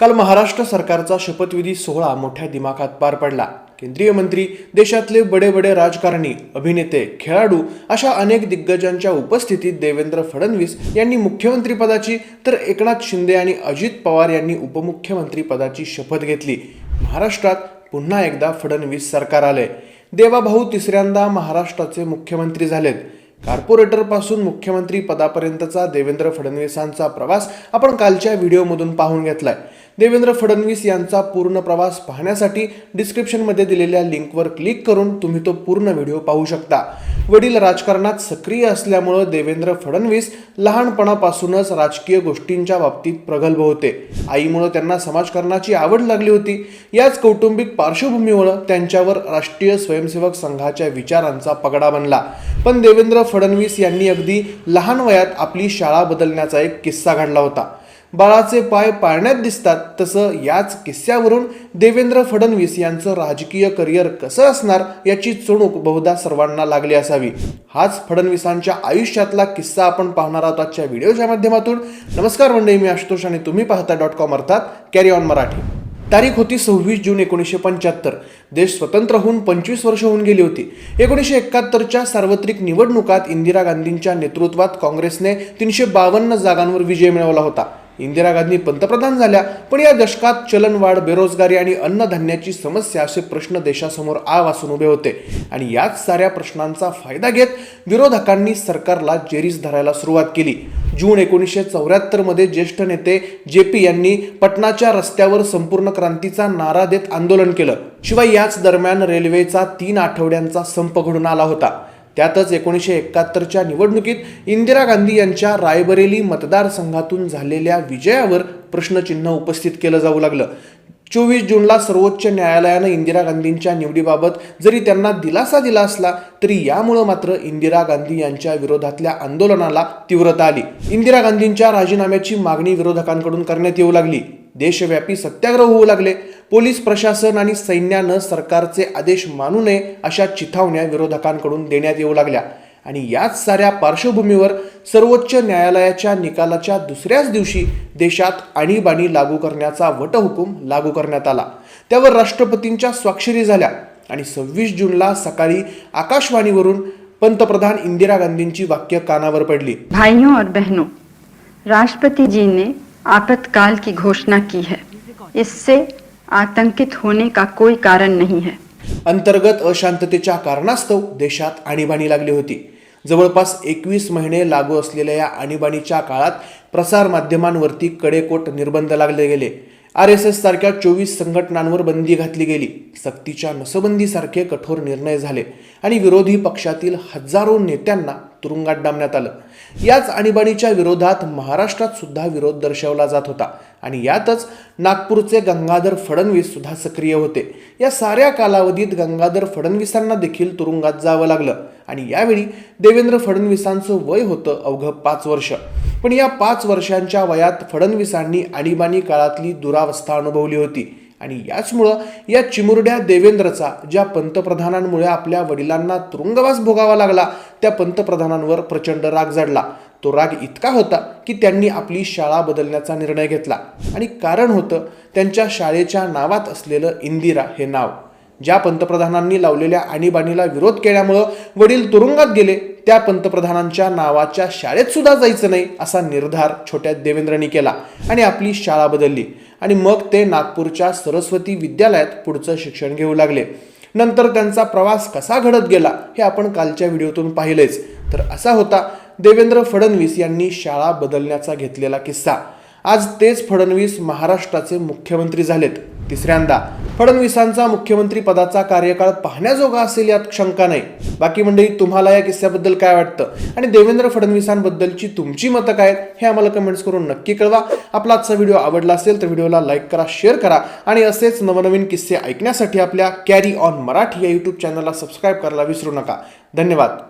काल महाराष्ट्र सरकारचा शपथविधी सोहळा मोठ्या दिमाखात पार पडला. केंद्रीय मंत्री देशातले बडे बडे राजकारणी अभिनेते खेळाडू अशा अनेक दिग्गजांच्या उपस्थितीत देवेंद्र फडणवीस यांनी मुख्यमंत्रीपदाची तर एकनाथ शिंदे आणि अजित पवार यांनी उपमुख्यमंत्रीपदाची शपथ घेतली. महाराष्ट्रात पुन्हा एकदा फडणवीस सरकार आले. देवाभाऊ तिसऱ्यांदा महाराष्ट्राचे मुख्यमंत्री झालेत. कॉर्पोरेटरपासून मुख्यमंत्री पदापर्यंतचा देवेंद्र फडणवीसांचा प्रवास आपण कालच्या व्हिडिओमधून पाहून घेतलाय. देवेंद्र फडणवीस यांचा पूर्ण प्रवास पाहण्यासाठी डिस्क्रिप्शनमध्ये दिलेल्या लिंकवर क्लिक करून तुम्ही तो पूर्ण व्हिडिओ पाहू शकता. वडील राजकारणात सक्रिय असल्यामुळं देवेंद्र फडणवीस लहानपणापासूनच राजकीय गोष्टींच्या बाबतीत प्रगल्भ होते. आईमुळं त्यांना समाजकारणाची आवड लागली होती. याच कौटुंबिक पार्श्वभूमीमुळं त्यांच्यावर राष्ट्रीय स्वयंसेवक संघाच्या विचारांचा पगडा बनला. पण देवेंद्र फडणवीस यांनी अगदी लहान वयात आपली शाळा बदलण्याचा एक किस्सा घडला होता. बाळाचे पाय पाळण्यात दिसतात तसं याच किस्स्यावरून देवेंद्र फडणवीस यांचं राजकीय करिअर कसं असणार याची चुणूक बहुधा सर्वांना लागली असावी. हाच फडणवीसांच्या आयुष्यातला किस्सा आपण पाहणार आहोत आजच्या व्हिडिओच्या माध्यमातून. नमस्कार मंडळी मी आशुतोष आणि तुम्ही पाहता डॉट कॉम अर्थात कॅरी ऑन मराठी. तारीख होती सव्वीस जून एकोणीसशे पंच्याहत्तर. देश स्वतंत्र होऊन पंचवीस वर्ष होऊन गेली होती. एकोणीसशे एकाहत्तरच्या सार्वत्रिक निवडणुकात इंदिरा गांधींच्या नेतृत्वात काँग्रेसने तीनशे बावन्न जागांवर विजय मिळवला होता. इंदिरा गांधी पंतप्रधान झाल्या पण या दशकात चलनवाढ बेरोजगारी आणि अन्नधान्याची समस्या असे प्रश्न देशासमोर आ वासून उभे होते. आणि याच साऱ्या प्रश्नांचा फायदा घेत विरोधकांनी सरकारला जेरीस धरायला सुरुवात केली. जून एकोणीसशे चौऱ्याहत्तरमध्ये ज्येष्ठ नेते जे पी यांनी पटनाच्या रस्त्यावर संपूर्ण क्रांतीचा नारा देत आंदोलन केलं. शिवाय याच दरम्यान रेल्वेचा तीन आठवड्यांचा संप घडून आला होता. त्यातच एकोणीसशे एकाहत्तरच्या निवडणुकीत इंदिरा गांधी यांच्या रायबरेली मतदारसंघातून झालेल्या विजयावर प्रश्नचिन्ह उपस्थित केलं जाऊ लागलं. चोवीस जूनला सर्वोच्च न्यायालयानं इंदिरा गांधींच्या निवडीबाबत जरी त्यांना दिलासा दिला असला तरी यामुळं मात्र इंदिरा गांधी यांच्या विरोधातल्या आंदोलनाला तीव्रता आली. इंदिरा गांधींच्या राजीनाम्याची मागणी विरोधकांकडून करण्यात येऊ लागली. देशव्यापी सत्याग्रह होऊ लागले. पोलीस प्रशासन आणि सैन्यानं सरकारचे आदेश मानू नये अशा चिथावण्या विरोधकांकडून देण्यात येऊ लागल्या. आणि याच साऱ्या पार्श्वभूमीवर सर्वोच्च न्यायालयाच्या निकालाच्या दुसऱ्याच दिवशी देशात आणीबाणी लागू करण्याचा वटहुकूम लागू करण्यात आला. त्यावर राष्ट्रपतींच्या स्वाक्षरी झाल्या आणि सव्वीस जूनला सकाळी आकाशवाणीवरून पंतप्रधान इंदिरा गांधींची वाक्य कानावर पडली. भाइयों और बहनों राष्ट्रपति जी ने आपातकाल की घोषणा की है। इससे आतंकित होने का कोई कारण नहीं है। अंतर्गत अशांततेच्या कारणास्तव देशात आणीबाणी लागली होती. जवळपास एकवीस महिने लागू असलेल्या या आणीबाणीच्या काळात प्रसारमाध्यमांवरती कडेकोट निर्बंध लागले गेले. आर एस एस सारख्या चोवीस संघटनांवर बंदी घातली गेली. सक्तीच्या नसबंदीसारखे कठोर निर्णय झाले आणि विरोधी पक्षातील हजारो नेत्यांना तुरुंगात डांबण्यात आलं. याच आणीबाणीच्या विरोधात महाराष्ट्रात सुद्धा विरोध दर्शवला जात होता. आणि यातच नागपूरचे गंगाधर फडणवीस सुद्धा सक्रिय होते. या साऱ्या कालावधीत गंगाधर फडणवीसांना देखील तुरुंगात जावं लागलं. आणि यावेळी देवेंद्र फडणवीसांचं वय होतं अवघं पाच वर्ष. पण या पाच वर्षांच्या वयात फडणवीसांनी आणीबाणी काळातली दुरावस्था अनुभवली होती. आणि याचमुळं या चिमुरड्या देवेंद्रचा ज्या पंतप्रधानांमुळे आपल्या वडिलांना तुरुंगवास भोगावा लागला त्या पंतप्रधानांवर प्रचंड राग जडला. तो राग इतका होता की त्यांनी आपली शाळा बदलण्याचा निर्णय घेतला. आणि कारण होतं त्यांच्या शाळेच्या नावात असलेलं इंदिरा हे नाव. ज्या पंतप्रधानांनी लावलेल्या आणीबाणीला विरोध केल्यामुळं वडील तुरुंगात गेले त्या पंतप्रधानांच्या नावाच्या शाळेत सुद्धा जायचं नाही असा निर्धार छोट्या देवेंद्रनी केला आणि आपली शाळा बदलली. आणि मग ते नागपूरच्या सरस्वती विद्यालयात पुढचं शिक्षण घेऊ लागले. नंतर त्यांचा प्रवास कसा घडत गेला हे आपण कालच्या व्हिडिओतून पाहिलेच. तर असा होता देवेंद्र फडणवीस यांनी शाळा बदलण्याचा घेतलेला किस्सा. आज तेच फडणवीस महाराष्ट्राचे मुख्यमंत्री झालेत. तिसऱ्यांदा. फडणवीसांचा मुख्यमंत्री पदाचा कार्यकाळ पाहण्याजोगा असेल यात शंका नाही. बाकी मंडळी तुम्हाला या किस्स्याबद्दल काय वाटतं? आणि देवेंद्र फडणवीसांबद्दलची तुमची मतं काय आहेत हे आम्हाला कमेंट्स करून नक्की कळवा. आपला आजचा व्हिडिओ आवडला असेल तर व्हिडिओला लाईक करा शेअर करा. आणि असेच नवनवीन किस्से ऐकण्यासाठी आपल्या कॅरी ऑन मराठी या यूट्यूब चॅनलला सबस्क्राईब करायला विसरू नका. धन्यवाद.